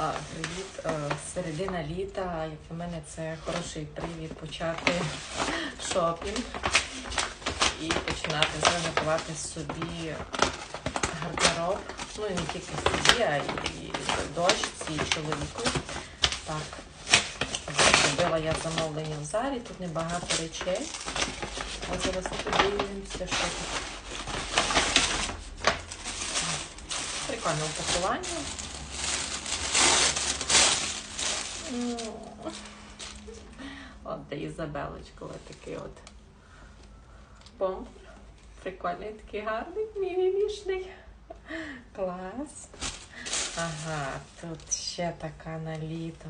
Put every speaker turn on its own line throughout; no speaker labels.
Привіт, середина літа, як на мене, це хороший привід почати шопінг і починати вже собі гардероб. Ну і не тільки собі, а і дочці, і чоловіку. Так, зробила я замовлення в зарі, тут небагато речей. А зараз подивимося, що тут. Прикольне упакування. Ну, От де Ізабелочка, такий от бомбер. Прикольний, такий гарний, мімімішний. Клас. Ага, тут ще така на літо.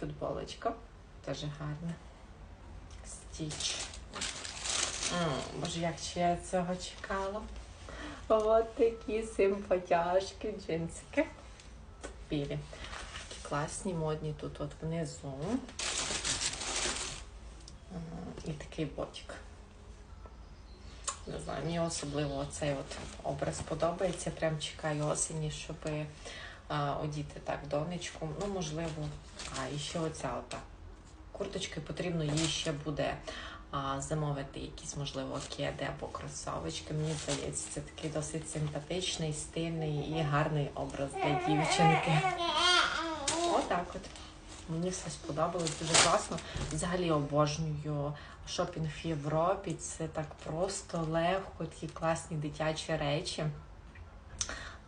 Футболочка. Теж гарна. Стіч. М, Боже, як ще я цього чекала. От такі симпатяшки джинсики. Білі. Класні, модні тут от внизу. І такий ботик. Не знаю, мені особливо цей от образ подобається. Прям чекаю осені, щоб одіти так донечку. Ну, можливо, а і ще оця ота курточка, потрібно їй ще буде а, замовити якісь, можливо, кеди або кросовочки. Мені здається, це такий досить симпатичний, стильний і гарний образ для дівчинки. Отак от. Мені все сподобалось, дуже класно. Взагалі обожнюю шопінг в Європі. Це так просто легко, такі класні дитячі речі.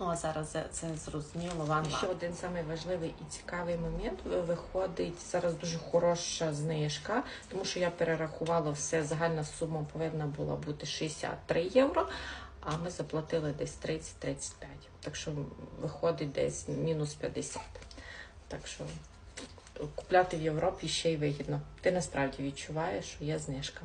Ну, а зараз це- зрозуміло. Ван ще один самий важливий і цікавий момент. Виходить зараз дуже хороша знижка, тому що я перерахувала все. Загальна сума повинна була бути 63 євро, а ми заплатили десь 30-35. Так що виходить десь мінус 50. Так що купляти в Європі ще й вигідно. Ти насправді відчуваєш, що є знижка.